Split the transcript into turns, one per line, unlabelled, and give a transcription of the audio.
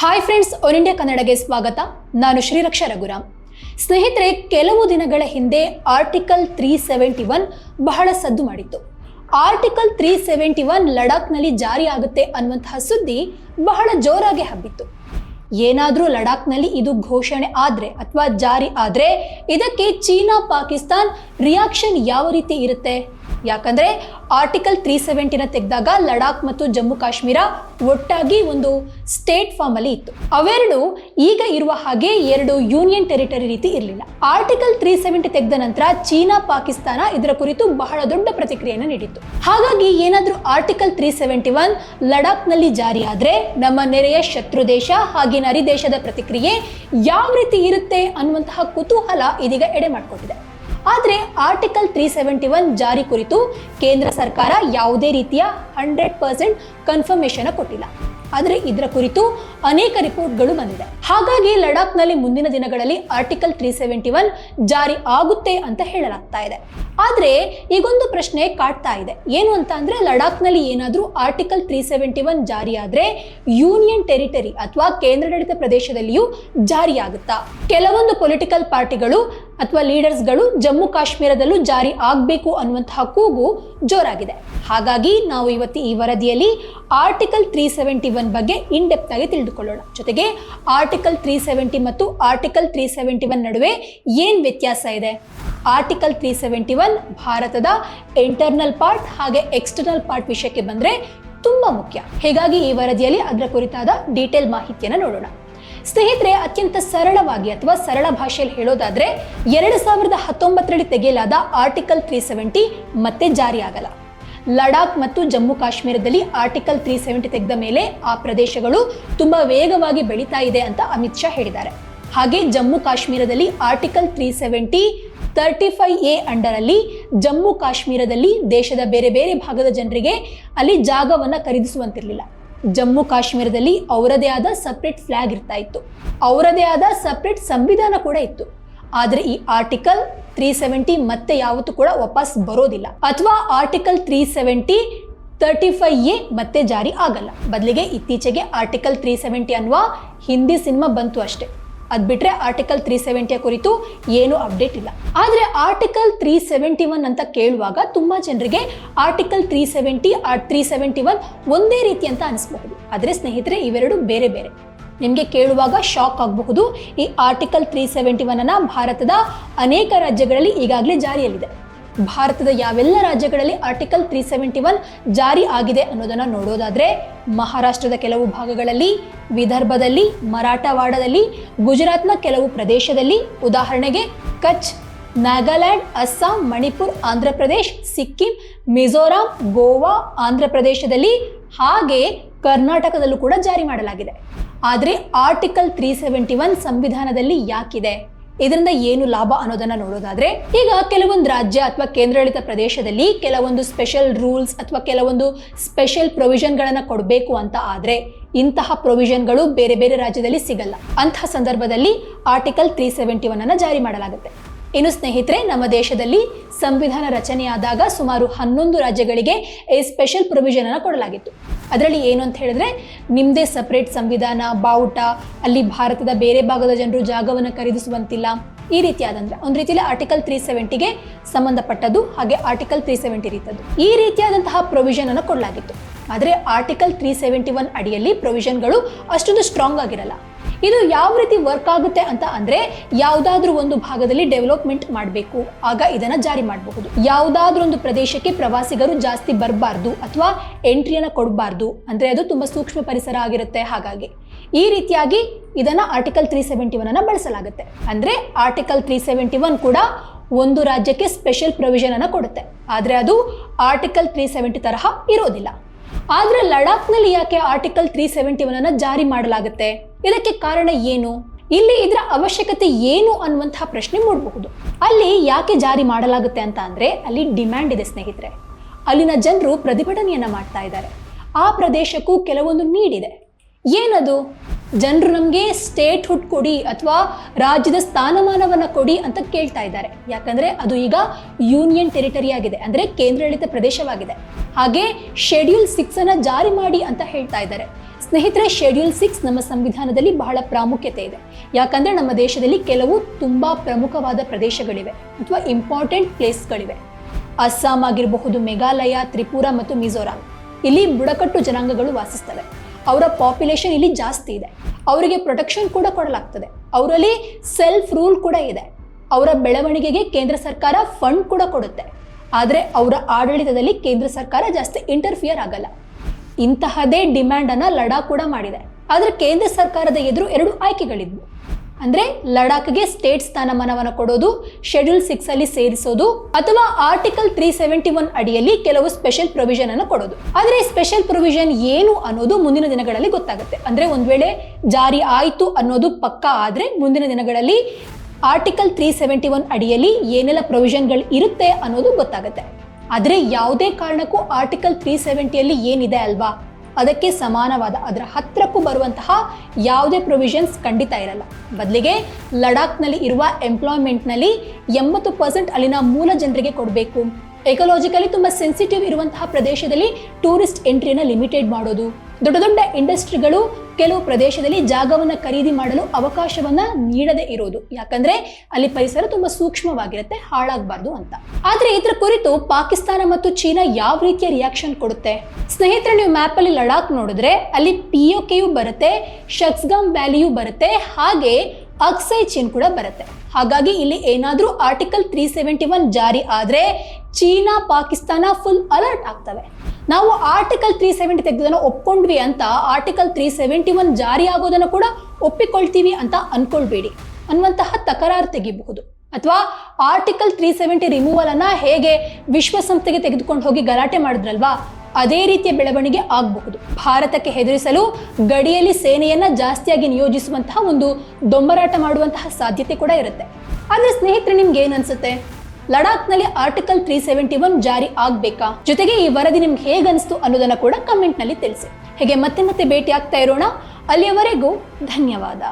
Hi friends one India ಕನ್ನಡಗೆ ಸ್ವಾಗತ. ನಾನು ಶ್ರೀರಕ್ಷಾ ರಘುರಾಮ್. ಸ್ನೇಹಿತರೆ, ಕೆಲವು ದಿನಗಳ ಹಿಂದೆ ಆರ್ಟಿಕಲ್ ತ್ರೀ ಸೆವೆಂಟಿ ಒನ್ ಬಹಳ ಸದ್ದು ಮಾಡಿತ್ತು. ಆರ್ಟಿಕಲ್ ತ್ರೀ ಸೆವೆಂಟಿ ಒನ್ ಲಡಾಖ್ನಲ್ಲಿ ಜಾರಿ ಆಗುತ್ತೆ ಅನ್ನುವಂತಹ ಸುದ್ದಿ ಬಹಳ ಜೋರಾಗಿ ಹಬ್ಬಿತ್ತು. ಏನಾದರೂ ಲಡಾಖ್ನಲ್ಲಿ ಇದು ಘೋಷಣೆ ಆದರೆ ಅಥವಾ ಜಾರಿ ಆದರೆ ಇದಕ್ಕೆ ಚೀನಾ ಪಾಕಿಸ್ತಾನ್ ರಿಯಾಕ್ಷನ್ ಯಾವ ರೀತಿ ಇರುತ್ತೆ? ಯಾಕಂದ್ರೆ ಆರ್ಟಿಕಲ್ ತ್ರೀ ಸೆವೆಂಟಿನ ತೆಗೆದಾಗ ಲಡಾಖ್ ಮತ್ತು ಜಮ್ಮು ಕಾಶ್ಮೀರ ಒಟ್ಟಾಗಿ ಒಂದು ಸ್ಟೇಟ್ ಫಾರ್ಮ್ ಅಲ್ಲಿ ಇತ್ತು. ಅವೆರಡು ಈಗ ಇರುವ ಹಾಗೆ ಎರಡು ಯೂನಿಯನ್ ಟೆರಿಟರಿ ರೀತಿ ಇರಲಿಲ್ಲ. ಆರ್ಟಿಕಲ್ ತ್ರೀ ಸೆವೆಂಟಿ ತೆಗೆದ ನಂತರ ಚೀನಾ, ಪಾಕಿಸ್ತಾನ ಇದರ ಕುರಿತು ಬಹಳ ದೊಡ್ಡ ಪ್ರತಿಕ್ರಿಯೆಯನ್ನು ನೀಡಿತ್ತು. ಹಾಗಾಗಿ ಏನಾದರೂ ಆರ್ಟಿಕಲ್ ತ್ರೀ ಸೆವೆಂಟಿ ಒನ್ ಲಡಾಖ್ನಲ್ಲಿ ಜಾರಿಯಾದರೆ ನಮ್ಮ ನೆರೆಯ ಶತ್ರು ದೇಶ ಹಾಗೆ ನರಿ ದೇಶದ ಪ್ರತಿಕ್ರಿಯೆ ಯಾವ ರೀತಿ ಇರುತ್ತೆ ಅನ್ನುವಂತಹ ಕುತೂಹಲ ಇದೀಗ ಎಡೆ ಮಾಡಿಕೊಟ್ಟಿದೆ. ಆದರೆ ಆರ್ಟಿಕಲ್ ತ್ರೀ ಸೆವೆಂಟಿ ಒನ್ ಜಾರಿ ಕುರಿತು ಕೇಂದ್ರ ಸರ್ಕಾರ ಯಾವುದೇ ರೀತಿಯ ಹಂಡ್ರೆಡ್ ಪರ್ಸೆಂಟ್ ಕನ್ಫರ್ಮೇಷನ್ ಕೊಟ್ಟಿಲ್ಲ. ಆದರೆ ಇದರ ಕುರಿತು ಅನೇಕ ರಿಪೋರ್ಟ್ಗಳು ಬಂದಿದೆ. ಹಾಗಾಗಿ ಲಡಾಖ್ನಲ್ಲಿ ಮುಂದಿನ ದಿನಗಳಲ್ಲಿ ಆರ್ಟಿಕಲ್ ತ್ರೀ ಸೆವೆಂಟಿ ಒನ್ ಜಾರಿ ಆಗುತ್ತೆ ಅಂತ ಹೇಳಲಾಗ್ತಾ ಇದೆ. ಆದರೆ ಈಗೊಂದು ಪ್ರಶ್ನೆ ಕಾಡ್ತಾ ಇದೆ. ಏನು ಅಂತ ಅಂದ್ರೆ ಲಡಾಖ್ನಲ್ಲಿ ಏನಾದರೂ ಆರ್ಟಿಕಲ್ ತ್ರೀ ಸೆವೆಂಟಿ ಒನ್ ಜಾರಿಯಾದರೆ ಯೂನಿಯನ್ ಟೆರಿಟರಿ ಅಥವಾ ಕೇಂದ್ರಾಡಳಿತ ಪ್ರದೇಶದಲ್ಲಿಯೂ ಜಾರಿಯಾಗುತ್ತಾ? ಕೆಲವೊಂದು ಪೊಲಿಟಿಕಲ್ ಪಾರ್ಟಿಗಳು ಅಥವಾ ಲೀಡರ್ಸ್ಗಳು ಜಮ್ಮು ಕಾಶ್ಮೀರದಲ್ಲೂ ಜಾರಿ ಆಗಬೇಕು ಅನ್ನುವಂತಹ ಕೂಗು ಜೋರಾಗಿದೆ. ಹಾಗಾಗಿ ನಾವು ಇವತ್ತು ಈ ವರದಿಯಲ್ಲಿ ಆರ್ಟಿಕಲ್ ತ್ರೀ ಸೆವೆಂಟಿ ಒನ್ ಬಗ್ಗೆ ಇನ್ ಆಗಿ ತಿಳಿದುಕೊಳ್ಳೋಣ. ಜೊತೆಗೆ ಆರ್ಟಿಕಲ್ ತ್ರೀ ಸೆವೆಂಟಿ ಮತ್ತು ಆರ್ಟಿಕಲ್ ತ್ರೀ ಸೆವೆಂಟಿ ಒನ್ ನಡುವೆ ಏನು ವ್ಯತ್ಯಾಸ ಇದೆ? ಆರ್ಟಿಕಲ್ ತ್ರೀ ಸೆವೆಂಟಿ ಒನ್ ಭಾರತದ ಇಂಟರ್ನಲ್ ಪಾರ್ಟ್ ಹಾಗೆ ಎಕ್ಸ್ಟರ್ನಲ್ ಪಾರ್ಟ್ ವಿಷಯಕ್ಕೆ ಬಂದರೆ ತುಂಬ ಮುಖ್ಯ. ಹೀಗಾಗಿ ಈ ವರದಿಯಲ್ಲಿ ಅದರ ಕುರಿತಾದ ಡೀಟೇಲ್ ಮಾಹಿತಿಯನ್ನು ನೋಡೋಣ. ಸ್ನೇಹಿತರೆ, ಅತ್ಯಂತ ಸರಳವಾಗಿ ಅಥವಾ ಸರಳ ಭಾಷೆಯಲ್ಲಿ ಹೇಳೋದಾದ್ರೆ, ಎರಡು ಸಾವಿರದ ಹತ್ತೊಂಬತ್ತರಲ್ಲಿ ತೆಗೆಯಲಾದ ಆರ್ಟಿಕಲ್ ತ್ರೀ ಸೆವೆಂಟಿ ಮತ್ತೆ ಜಾರಿಯಾಗಲ್ಲ ಲಡಾಖ್ ಮತ್ತು ಜಮ್ಮು ಕಾಶ್ಮೀರದಲ್ಲಿ ಆರ್ಟಿಕಲ್ ತ್ರೀ ಸೆವೆಂಟಿ ತೆಗೆದ ಮೇಲೆ ಆ ಪ್ರದೇಶಗಳು ತುಂಬಾ ವೇಗವಾಗಿ ಬೆಳೀತಾ ಇದೆ ಅಂತ ಅಮಿತ್ ಶಾ ಹೇಳಿದ್ದಾರೆ. ಹಾಗೆ ಜಮ್ಮು ಕಾಶ್ಮೀರದಲ್ಲಿ article three seventy thirty five A under ಅಲ್ಲಿ ಜಮ್ಮು ಕಾಶ್ಮೀರದಲ್ಲಿ ದೇಶದ ಬೇರೆ ಬೇರೆ ಭಾಗದ ಜನರಿಗೆ ಅಲ್ಲಿ ಜಾಗವನ್ನು ಖರೀದಿಸುವಂತಿರಲಿಲ್ಲ. ಜಮ್ಮು ಕಾಶ್ಮೀರದಲ್ಲಿ ಅವರದೇ ಆದ ಸಪ್ರೇಟ್ ಫ್ಲಾಗ್ ಇರ್ತಾ ಇತ್ತು. ಅವರದೇ ಆದ ಸಪ್ರೇಟ್ ಸಂವಿಧಾನ ಕೂಡ ಇತ್ತು. ಆದರೆ ಈ ಆರ್ಟಿಕಲ್ ತ್ರೀ ಸೆವೆಂಟಿ ಮತ್ತೆ ಯಾವತ್ತೂ ಕೂಡ ವಾಪಸ್ ಬರೋದಿಲ್ಲ. ಅಥವಾ article three seventy thirty five A ಮತ್ತೆ ಜಾರಿ ಆಗಲ್ಲ. ಬದಲಿಗೆ ಇತ್ತೀಚೆಗೆ ಆರ್ಟಿಕಲ್ ತ್ರೀ ಸೆವೆಂಟಿ ಅನ್ನುವ ಹಿಂದಿ ಸಿನಿಮಾ ಬಂತು ಅಷ್ಟೇ. ಅದ್ ಬಿಟ್ರೆ ಆರ್ಟಿಕಲ್ ತ್ರೀ ಸೆವೆಂಟಿಯ ಕುರಿತು ಏನು ಅಪ್ಡೇಟ್ ಇಲ್ಲ. ಆದರೆ ಆರ್ಟಿಕಲ್ ತ್ರೀ ಸೆವೆಂಟಿ ಒನ್ ಅಂತ ಕೇಳುವಾಗ ತುಂಬಾ ಜನರಿಗೆ article three seventy or three seventy one ಒಂದೇ ರೀತಿ ಅಂತ ಅನಿಸ್ಬಹುದು. ಆದರೆ ಸ್ನೇಹಿತರೆ, ಇವೆರಡು ಬೇರೆ ಬೇರೆ. ನಿಮಗೆ ಕೇಳುವಾಗ ಶಾಕ್ ಆಗಬಹುದು. ಈ ಆರ್ಟಿಕಲ್ ತ್ರೀ ಸೆವೆಂಟಿ ಒನ್ ಅನ್ನ ಭಾರತದ ಅನೇಕ ರಾಜ್ಯಗಳಲ್ಲಿ ಈಗಾಗಲೇ ಜಾರಿಯಲ್ಲಿದೆ. ಭಾರತದ ಯಾವೆಲ್ಲ ರಾಜ್ಯಗಳಲ್ಲಿ ಆರ್ಟಿಕಲ್ ತ್ರೀ ಸೆವೆಂಟಿ ಒನ್ ಜಾರಿ ಆಗಿದೆ ಅನ್ನೋದನ್ನು ನೋಡೋದಾದ್ರೆ ಮಹಾರಾಷ್ಟ್ರದ ಕೆಲವು ಭಾಗಗಳಲ್ಲಿ ವಿದರ್ಭದಲ್ಲಿ, ಮರಾಠವಾಡದಲ್ಲಿ, ಗುಜರಾತ್ನ ಕೆಲವು ಪ್ರದೇಶದಲ್ಲಿ. ಉದಾಹರಣೆಗೆ, ಕಚ್, ನಾಗಾಲ್ಯಾಂಡ್, ಅಸ್ಸಾಂ, ಮಣಿಪುರ್, ಆಂಧ್ರ ಪ್ರದೇಶ್, ಸಿಕ್ಕಿಂ, ಮಿಜೋರಾಂ, ಗೋವಾ, ಆಂಧ್ರ ಪ್ರದೇಶದಲ್ಲಿ ಹಾಗೆ ಕರ್ನಾಟಕದಲ್ಲೂ ಕೂಡ ಜಾರಿ ಮಾಡಲಾಗಿದೆ. ಆದರೆ, ಆರ್ಟಿಕಲ್ ತ್ರೀ ಸೆವೆಂಟಿ ಒನ್ ಸಂವಿಧಾನದಲ್ಲಿ ಯಾಕಿದೆ? ಇದರಿಂದ ಏನು ಲಾಭ ಅನ್ನೋದನ್ನ ನೋಡೋದಾದ್ರೆ, ಈಗ ಕೆಲವೊಂದು ರಾಜ್ಯ ಅಥವಾ ಕೇಂದ್ರಾಡಳಿತ ಪ್ರದೇಶದಲ್ಲಿ ಕೆಲವೊಂದು ಸ್ಪೆಷಲ್ ರೂಲ್ಸ್ ಅಥವಾ ಕೆಲವೊಂದು ಸ್ಪೆಷಲ್ ಪ್ರೊವಿಷನ್ಗಳನ್ನ ಕೊಡಬೇಕು ಅಂತ ಆದ್ರೆ, ಇಂತಹ ಪ್ರೊವಿಷನ್ಗಳು ಬೇರೆ ಬೇರೆ ರಾಜ್ಯದಲ್ಲಿ ಸಿಗಲ್ಲ. ಅಂತಹ ಸಂದರ್ಭದಲ್ಲಿ ಆರ್ಟಿಕಲ್ ತ್ರೀ ಸೆವೆಂಟಿ ಒನ್ ಅನ್ನ ಜಾರಿ ಮಾಡಲಾಗುತ್ತೆ. ಇನ್ನು ಸ್ನೇಹಿತರೆ, ನಮ್ಮ ದೇಶದಲ್ಲಿ ಸಂವಿಧಾನ ರಚನೆಯಾದಾಗ ಸುಮಾರು ಹನ್ನೊಂದು ರಾಜ್ಯಗಳಿಗೆ ಈ ಸ್ಪೆಷಲ್ ಪ್ರೊವಿಷನ್ ಅನ್ನು ಕೊಡಲಾಗಿತ್ತು. ಅದರಲ್ಲಿ ಏನು ಅಂತ ಹೇಳಿದ್ರೆ ನಿಮ್ಮದೇ ಸಪ್ರೇಟ್ ಸಂವಿಧಾನ, ಬಾವುಟ, ಅಲ್ಲಿ ಭಾರತದ ಬೇರೆ ಭಾಗದ ಜನರು ಜಾಗವನ್ನು ಖರೀದಿಸುವಂತಿಲ್ಲ. ಈ ರೀತಿಯಾದಂದ್ರೆ ಒಂದು ರೀತಿಯಲ್ಲಿ ಆರ್ಟಿಕಲ್ ತ್ರೀ ಸೆವೆಂಟಿಗೆ ಸಂಬಂಧಪಟ್ಟದ್ದು, ಹಾಗೆ ಆರ್ಟಿಕಲ್ ತ್ರೀ ಸೆವೆಂಟಿ ರೀತಿಯದ್ದು ಈ ರೀತಿಯಾದಂತಹ ಪ್ರೊವಿಷನ್ ಅನ್ನು ಕೊಡಲಾಗಿತ್ತು. ಆದರೆ ಆರ್ಟಿಕಲ್ ತ್ರೀ ಸೆವೆಂಟಿ ಒನ್ ಅಡಿಯಲ್ಲಿ ಪ್ರೊವಿಷನ್ಗಳು ಅಷ್ಟೊಂದು ಸ್ಟ್ರಾಂಗ್ ಆಗಿರಲ್ಲ. ಇದು ಯಾವ ರೀತಿ ವರ್ಕ್ ಆಗುತ್ತೆ ಅಂತ ಅಂದ್ರೆ ಯಾವುದಾದ್ರೂ ಒಂದು ಭಾಗದಲ್ಲಿ ಡೆವಲಪ್ಮೆಂಟ್ ಮಾಡಬೇಕು. ಆಗ ಇದನ್ನ ಜಾರಿ ಮಾಡಬಹುದು. ಯಾವುದಾದ್ರೂ ಒಂದು ಪ್ರದೇಶಕ್ಕೆ ಪ್ರವಾಸಿಗರು ಜಾಸ್ತಿ ಬರಬಾರ್ದು ಅಥವಾ ಎಂಟ್ರಿಯನ್ನ ಕೊಡಬಾರ್ದು ಅಂದ್ರೆ ಅದು ತುಂಬಾ ಸೂಕ್ಷ್ಮ ಪರಿಸರ ಆಗಿರುತ್ತೆ ಹಾಗಾಗಿ. ಈ ರೀತಿಯಾಗಿ ಇದನ್ನ ಆರ್ಟಿಕಲ್ ತ್ರೀ ಸೆವೆಂಟಿ ಒನ್ ಅನ್ನ ಬಳಸಲಾಗುತ್ತೆ. ಅಂದ್ರೆ ಆರ್ಟಿಕಲ್ ತ್ರೀ ಸೆವೆಂಟಿ ಒನ್ ಕೂಡ ಒಂದು ರಾಜ್ಯಕ್ಕೆ ಸ್ಪೆಷಲ್ ಪ್ರೊವಿಷನ್ ಅನ್ನ ಕೊಡುತ್ತೆ. ಆದ್ರೆ ಅದು ಆರ್ಟಿಕಲ್ ತ್ರೀ ಸೆವೆಂಟಿ ತರಹ ಇರೋದಿಲ್ಲ. ಆದ್ರೆ ಲಡಾಖ್ನಲ್ಲಿ ಯಾಕೆ ಆರ್ಟಿಕಲ್ ತ್ರೀ ಸೆವೆಂಟಿ ಒನ್ ಅನ್ನ ಜಾರಿ ಮಾಡಲಾಗುತ್ತೆ? ಇದಕ್ಕೆ ಕಾರಣ ಏನು? ಇಲ್ಲಿ ಇದರ ಅವಶ್ಯಕತೆ ಏನು ಅನ್ನುವಂತಹ ಪ್ರಶ್ನೆ ಮೂಡಬಹುದು. ಅಲ್ಲಿ ಯಾಕೆ ಜಾರಿ ಮಾಡಲಾಗುತ್ತೆ ಅಂತ ಅಂದ್ರೆ ಅಲ್ಲಿ ಡಿಮ್ಯಾಂಡ್ ಇದೆ ಸ್ನೇಹಿತರೆ. ಅಲ್ಲಿನ ಜನರು ಪ್ರತಿಭಟನೆಯನ್ನ ಮಾಡ್ತಾ ಇದ್ದಾರೆ. ಆ ಪ್ರದೇಶಕ್ಕೂ ಕೆಲವೊಂದು ನೀಡಿದೆ. ಏನದು? ಜನರು ನಮಗೆ ಸ್ಟೇಟ್ ಹುಡ್ ಕೊಡಿ ಅಥವಾ ರಾಜ್ಯದ ಸ್ಥಾನಮಾನವನ್ನು ಕೊಡಿ ಅಂತ ಕೇಳ್ತಾ ಇದ್ದಾರೆ. ಯಾಕಂದ್ರೆ ಅದು ಈಗ ಯೂನಿಯನ್ ಟೆರಿಟರಿ ಆಗಿದೆ. ಅಂದ್ರೆ ಕೇಂದ್ರಾಡಳಿತ ಪ್ರದೇಶವಾಗಿದೆ. ಹಾಗೆ ಶೆಡ್ಯೂಲ್ ಸಿಕ್ಸ್ ಅನ್ನು ಜಾರಿ ಮಾಡಿ ಅಂತ ಹೇಳ್ತಾ ಇದ್ದಾರೆ. ಸ್ನೇಹಿತರೆ ಶೆಡ್ಯೂಲ್ ಸಿಕ್ಸ್ ನಮ್ಮ ಸಂವಿಧಾನದಲ್ಲಿ ಬಹಳ ಪ್ರಾಮುಖ್ಯತೆ ಇದೆ. ಯಾಕಂದ್ರೆ ನಮ್ಮ ದೇಶದಲ್ಲಿ ಕೆಲವು ತುಂಬಾ ಪ್ರಮುಖವಾದ ಪ್ರದೇಶಗಳಿವೆ. ಅಥವಾ ಇಂಪಾರ್ಟೆಂಟ್ ಪ್ಲೇಸ್ಗಳಿವೆ ಅಸ್ಸಾಂ ಆಗಿರಬಹುದು, ಮೇಘಾಲಯ, ತ್ರಿಪುರ ಮತ್ತು ಮಿಜೋರಾಂ. ಇಲ್ಲಿ ಬುಡಕಟ್ಟು ಜನಾಂಗಗಳು ವಾಸಿಸ್ತವೆ. ಅವರ ಪಾಪ್ಯುಲೇಷನ್ ಇಲ್ಲಿ ಜಾಸ್ತಿ ಇದೆ. ಅವರಿಗೆ ಪ್ರೊಟೆಕ್ಷನ್ ಕೂಡ ಕೊಡಲಾಗ್ತದೆ. ಅವರಲ್ಲಿ ಸೆಲ್ಫ್ ರೂಲ್ ಕೂಡ ಇದೆ. ಅವರ ಬೆಳವಣಿಗೆಗೆ ಕೇಂದ್ರ ಸರ್ಕಾರ ಫಂಡ್ ಕೂಡ ಕೊಡುತ್ತೆ. ಆದರೆ ಅವರ ಆಡಳಿತದಲ್ಲಿ ಕೇಂದ್ರ ಸರ್ಕಾರ ಜಾಸ್ತಿ ಇಂಟರ್ಫಿಯರ್ ಆಗಲ್ಲ. ಇಂತಹದೇ ಡಿಮ್ಯಾಂಡ್ ಅನ್ನ ಲಡಾಖ್ ಕೂಡ ಮಾಡಿದೆ. ಆದರೆ ಕೇಂದ್ರ ಸರ್ಕಾರದ ಎದುರು ಎರಡು ಆಯ್ಕೆಗಳಿದ್ವು. ಅಂದ್ರೆ ಲಡಾಖ್ಗೆ ಸ್ಟೇಟ್ ಸ್ಥಾನಮಾನವನ್ನು ಕೊಡೋದು ಶೆಡ್ಯೂಲ್ ಸಿಕ್ಸ್ ಅಲ್ಲಿ ಸೇರಿಸೋದು, ಅಥವಾ ಆರ್ಟಿಕಲ್ ತ್ರೀ ಸೆವೆಂಟಿ ಒನ್ ಅಡಿಯಲ್ಲಿ ಕೆಲವು ಸ್ಪೆಷಲ್ ಪ್ರೊವಿಷನ್ ಅನ್ನು ಕೊಡೋದು. ಆದ್ರೆ ಸ್ಪೆಷಲ್ ಪ್ರೊವಿಷನ್ ಏನು ಅನ್ನೋದು ಮುಂದಿನ ದಿನಗಳಲ್ಲಿ ಗೊತ್ತಾಗುತ್ತೆ. ಅಂದ್ರೆ ಒಂದ್ ವೇಳೆ ಜಾರಿ ಆಯಿತು ಅನ್ನೋದು ಪಕ್ಕಾ ಆದ್ರೆ ಮುಂದಿನ ದಿನಗಳಲ್ಲಿ ಆರ್ಟಿಕಲ್ ತ್ರೀ ಸೆವೆಂಟಿ ಒನ್ ಅಡಿಯಲ್ಲಿ ಏನೆಲ್ಲ ಪ್ರೊವಿಷನ್ಗಳು ಇರುತ್ತೆ ಅನ್ನೋದು ಗೊತ್ತಾಗುತ್ತೆ. ಆದರೆ ಯಾವುದೇ ಕಾರಣಕ್ಕೂ ಆರ್ಟಿಕಲ್ ತ್ರೀ ಸೆವೆಂಟಿಯಲ್ಲಿ ಏನಿದೆ ಅಲ್ವಾ? ಅದಕ್ಕೆ ಸಮಾನವಾದ, ಅದರ ಹತ್ತಿರಕ್ಕೂ ಬರುವಂತಹ ಯಾವುದೇ ಪ್ರೊವಿಷನ್ಸ್ ಖಂಡಿತ ಇರಲ್ಲ. ಬದಲಿಗೆ ಲಡಾಖ್ನಲ್ಲಿ ಇರುವ ಎಂಪ್ಲಾಯ್ಮೆಂಟ್ನಲ್ಲಿ ಎಂಬತ್ತು ಪರ್ಸೆಂಟ್ ಅಲ್ಲಿನ ಮೂಲ ಜನರಿಗೆ ಕೊಡಬೇಕು. ಎಕಲಾಜಿಕಲಿ ತುಂಬ ಸೆನ್ಸಿಟಿವ್ ಇರುವಂತಹ ಪ್ರದೇಶದಲ್ಲಿ ಟೂರಿಸ್ಟ್ ಎಂಟ್ರಿಯನ್ನು ಲಿಮಿಟೆಡ್ ಮಾಡೋದು. ದೊಡ್ಡ ದೊಡ್ಡ ಇಂಡಸ್ಟ್ರಿಗಳು ಕೆಲವು ಪ್ರದೇಶದಲ್ಲಿ ಜಾಗವನ್ನು ಖರೀದಿ ಮಾಡಲು ಅವಕಾಶವನ್ನ ನೀಡದೇ ಇರೋದು. ಯಾಕಂದ್ರೆ ಅಲ್ಲಿ ಪರಿಸರ ತುಂಬಾ ಸೂಕ್ಷ್ಮವಾಗಿರುತ್ತೆ, ಹಾಳಾಗಬಾರ್ದು ಅಂತ. ಆದ್ರೆ ಇದರ ಕುರಿತು ಪಾಕಿಸ್ತಾನ ಮತ್ತು ಚೀನಾ ಯಾವ ರೀತಿಯ ರಿಯಾಕ್ಷನ್ ಕೊಡುತ್ತೆ? ಸ್ನೇಹಿತರೆ, ನೀವು ಮ್ಯಾಪ್ ಅಲ್ಲಿ ಲಡಾಖ್ ನೋಡಿದ್ರೆ ಅಲ್ಲಿ ಪಿಒಕೆಯು ಬರುತ್ತೆ ಶಕ್ಸ್ಗಾಮ್ ವ್ಯಾಲಿಯು ಬರುತ್ತೆ, ಹಾಗೆ ಅಕ್ಸೈ ಚೀನ್ ಕೂಡ ಬರುತ್ತೆ. ಹಾಗಾಗಿ ಇಲ್ಲಿ ಏನಾದರೂ ಆರ್ಟಿಕಲ್ ತ್ರೀ ಸೆವೆಂಟಿ ಒನ್ ಜಾರಿ ಆದರೆ ಚೀನಾ, ಪಾಕಿಸ್ತಾನ ಫುಲ್ ಅಲರ್ಟ್ ಆಗ್ತವೆ. ನಾವು ಆರ್ಟಿಕಲ್ ತ್ರೀ ಸೆವೆಂಟಿ ತೆಗೆದನ್ನು ಒಪ್ಕೊಂಡ್ವಿ ಅಂತ ಆರ್ಟಿಕಲ್ ತ್ರೀ ಸೆವೆಂಟಿ ಒನ್ ಜಾರಿ ಆಗೋದನ್ನು ಕೂಡ ಒಪ್ಪಿಕೊಳ್ತೀವಿ ಅಂತ ಅನ್ಕೊಳ್ಬೇಡಿ. ಅನ್ನುವಂತಹ ತಕರಾರು ತೆಗಿಬಹುದು. ಅಥವಾ ಆರ್ಟಿಕಲ್ ತ್ರೀ ಸೆವೆಂಟಿ ರಿಮೂವಲ್ ಅನ್ನ ಹೇಗೆ ವಿಶ್ವಸಂಸ್ಥೆಗೆ ತೆಗೆದುಕೊಂಡು ಹೋಗಿ ಗಲಾಟೆ ಮಾಡಿದ್ರಲ್ವಾ? ಅದೇ ರೀತಿಯ ಬೆಳವಣಿಗೆ ಆಗಬಹುದು. ಭಾರತಕ್ಕೆ ಹೆದರಿಸಲು ಗಡಿಯಲ್ಲಿ ಸೇನೆಯನ್ನ ಜಾಸ್ತಿಯಾಗಿ ನಿಯೋಜಿಸುವಂತಹ ಒಂದು ದೊಂಬರಾಟ ಮಾಡುವಂತಹ ಸಾಧ್ಯತೆ ಕೂಡ ಇರುತ್ತೆ. ಆದ್ರೆ ಸ್ನೇಹಿತರೆ, ನಿಮ್ಗೆ ಏನ್ ಅನ್ಸುತ್ತೆ? ಲಡಾಖ್ನಲ್ಲಿ ಆರ್ಟಿಕಲ್ ತ್ರೀ ಸೆವೆಂಟಿ ಒನ್ ಜಾರಿ ಆಗ್ಬೇಕಾ? ಜೊತೆಗೆ ಈ ವರದಿ ನಿಮ್ಗೆ ಹೇಗೆ ಅನಿಸ್ತು ಅನ್ನೋದನ್ನ ಕೂಡ ಕಮೆಂಟ್ನಲ್ಲಿ ತಿಳಿಸಿ. ಹೇಗೆ ಮತ್ತೆ ಮತ್ತೆ ಭೇಟಿ ಆಗ್ತಾ ಇರೋಣ? ಅಲ್ಲಿಯವರೆಗೂ ಧನ್ಯವಾದ.